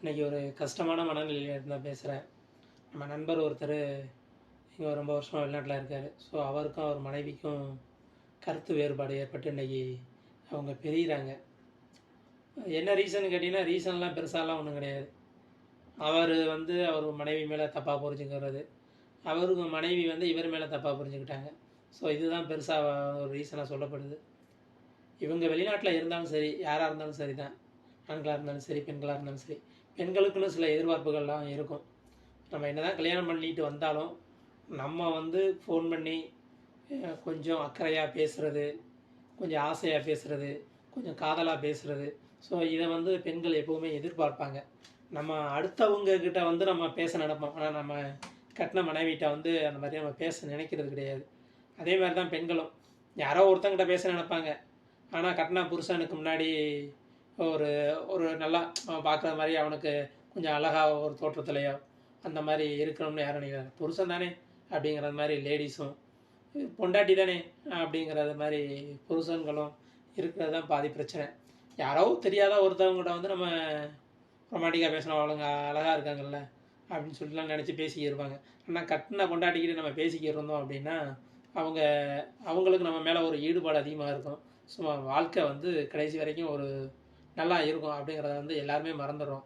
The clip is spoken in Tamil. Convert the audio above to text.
இன்றைக்கி ஒரு கஷ்டமான மனநிலையில் தான் பேசுகிறேன் நம்ம நண்பர் ஒருத்தர் இங்கே ரொம்ப வருஷமாக வெளிநாட்டில் இருக்கார். ஸோ அவருக்கும் அவர் மனைவிக்கும் கருத்து வேறுபாடு ஏற்பட்டு இன்னைக்கு அவங்க பிரிகிறாங்க என்ன ரீசன் கேட்டிங்கன்னா ரீசன்லாம் பெருசாலாம் ஒன்றும் கிடையாது. அவர் வந்து அவர் மனைவி மேலே தப்பாக புரிஞ்சுக்கிறது. அவருக்கு மனைவி வந்து இவர் மேலே தப்பாக புரிஞ்சுக்கிட்டாங்க. ஸோ இதுதான் பெருசாக ஒரு ரீசனாக சொல்லப்படுது. இவங்க வெளிநாட்டில் இருந்தாலும் சரி யாராக இருந்தாலும் சரி தான் ஆண்களாக இருந்தாலும் சரி பெண்களாக இருந்தாலும் சரி. பெண்களுக்குன்னு சில எதிர்பார்ப்புகள்லாம் இருக்கும். நம்ம என்ன தான் கல்யாணம் பண்ணிட்டு வந்தாலும் நம்ம வந்து ஃபோன் பண்ணி கொஞ்சம் அக்கறையாக பேசுகிறது கொஞ்சம் ஆசையாக பேசுகிறது கொஞ்சம் காதலாக பேசுகிறது ஸோ இதை வந்து பெண்கள் எப்போவுமே எதிர்பார்ப்பாங்க. நம்ம அடுத்தவங்க கிட்ட வந்து நம்ம பேச நினைப்போம். ஆனால் நம்ம கட்டின மனைவிட்ட வந்து அந்த மாதிரி நம்ம பேச நினைக்கிறது கிடையாது. அதே மாதிரி தான் பெண்களும். யாரோ ஒருத்தங்கிட்ட பேச நினைப்பாங்க. ஆனால் கட்டின புருஷனுக்கு முன்னாடி ஒரு ஒரு நல்லா அவன் பார்க்குற மாதிரி அவனுக்கு கொஞ்சம் அழகாக ஒரு தோற்றத்துலையோ அந்த மாதிரி இருக்கணும்னு யாரும் நினைக்கிறாங்க புருஷன் தானே அப்படிங்கிறது மாதிரி லேடிஸும் பொண்டாட்டி தானே அப்படிங்கிறது மாதிரி புருஷன்களும் இருக்கிறது தான் பாதி பிரச்சனை. யாரோ தெரியாத ஒருத்தவங்ககிட்ட வந்து நம்ம ரொமாட்டிக்காக பேசணும் அவளுங்க அழகாக இருக்காங்கல்ல அப்படின்னு சொல்லிலாம் நினச்சி பேசிக்கிருப்பாங்க ஆனால் கட்டின பொண்டாட்டிக்கிட்டு நம்ம பேசிக்கிட்டு இருந்தோம் அப்படின்னா அவங்க அவங்களுக்கு நம்ம மேலே ஒரு ஈடுபாடு அதிகமாக இருக்கும். சும்மா வாழ்க்கை வந்து கடைசி வரைக்கும் ஒரு நல்லா இருக்கும் அப்படிங்கிறத வந்து எல்லாருமே மறந்துடுறோம்.